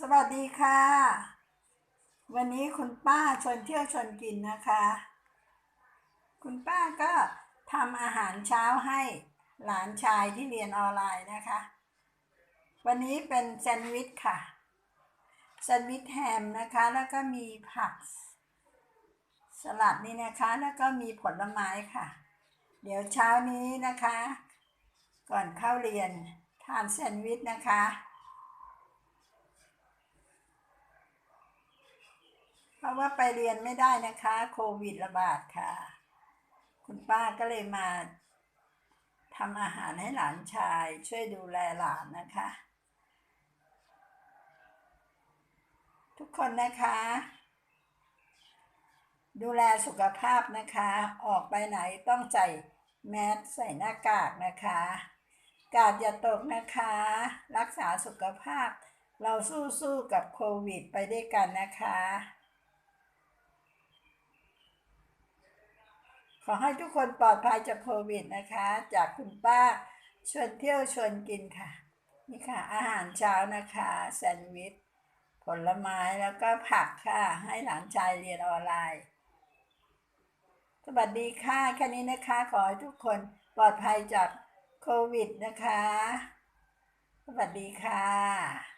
สวัสดีค่ะ วันนี้คุณป้าชวนเที่ยวชวนกินนะคะ คุณป้าก็ทำอาหารเช้าให้หลานชายที่เรียนออนไลน์นะคะ วันนี้เป็นแซนด์วิชค่ะ แซนด์วิชแฮมนะคะ แล้วก็มีผัก สลัดนี่นะคะ แล้วก็มีผลไม้ค่ะ เดี๋ยวเช้านี้นะคะ ก่อนเข้าเรียนทานแซนด์วิชนะคะ เพ ราะว่าไปเรียนไม่ได้นะคะ โควิดระบาดค่ะ คุณป้าก็เลยมาทำอาหารให้หลานชาย ช่วยดูแลหลานนะคะ ทุกคนนะคะ ดูแลสุขภาพนะคะ ออกไปไหนต้องใส่แมสใส่หน้ากากนะคะ กาดอย่าตกนะคะ รักษาสุขภาพ เราสู้ๆกับโควิดไปด้วยกันนะคะ ขอให้ทุกคนปลอดภัยจากโควิดนะคะ จากคุณป้าชวนเที่ยวชวนกินค่ะ นี่ค่ะ อาหารเช้านะคะ แซนด์วิช ผลไม้แล้วก็ผักค่ะ ให้หลานชายเรียนออนไลน์ สวัสดีค่ะ แค่นี้นะคะ ขอให้ทุกคนปลอดภัยจากโควิดนะคะ สวัสดีค่ะ